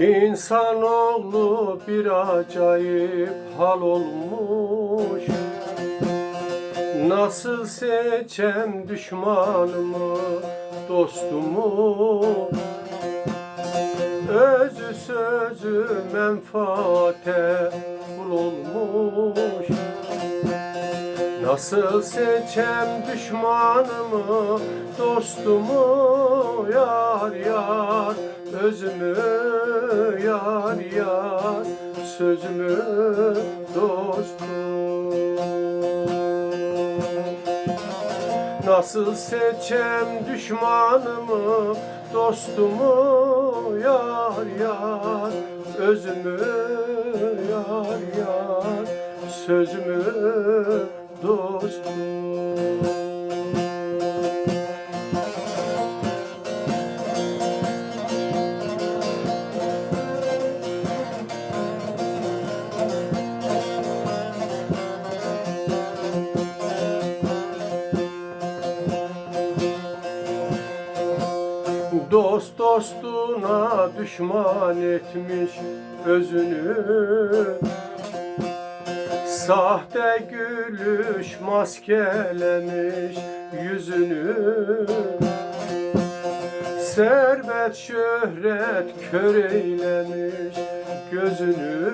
İnsanoğlu bir acayip hal olmuş. Nasıl seçem düşmanımı, dostumu? Özü sözü menfaate kul olmuş Nasıl seçem düşmanımı, dostumu Yar yar, özümü yar yar Sözümü dostum. Nasıl seçem düşmanımı, dostumu yar yar Özümü yar yar, sözümü dostum Dost dostuna düşman etmiş özünü Sahte gülüş maskelemiş yüzünü. Servet şöhret kör eylemiş gözünü.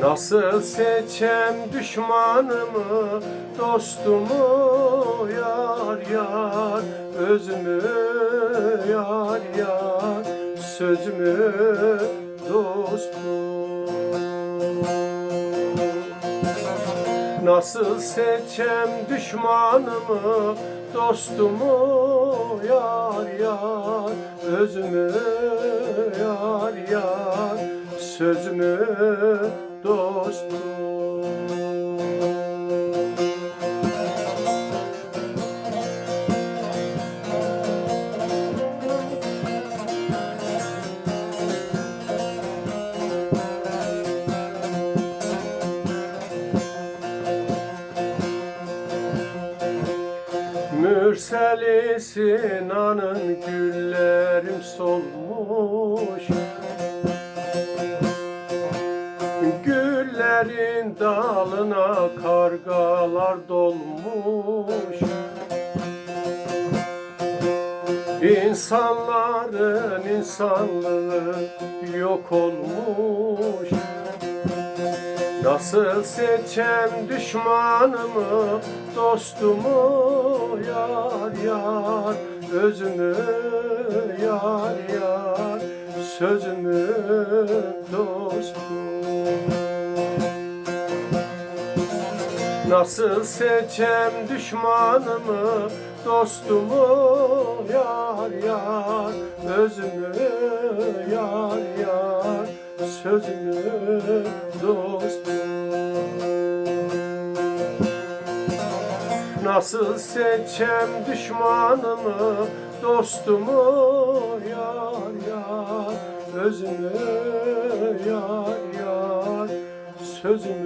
Nasıl seçem düşmanımı, dostumu yar yar Özümü yar yar, sözümü dostum Nasıl seçem düşmanımı, dostumu yar yar Özümü yar yar, sözümü dostum Mürseli Sinan'ın güllerim solmuş. Güllerin dalına kargalar dolmuş. İnsanların insanlığı yok olmuş. Nasıl seçem düşmanımı, dostumu yar yar Özümü yar yar, sözümü dostum. Nasıl seçem düşmanımı, dostumu yar yar Özümü yar yar, sözümü dostum Nasıl seçem düşmanımı, dostumu? Yar yar Özümü? Yar yar, sözümü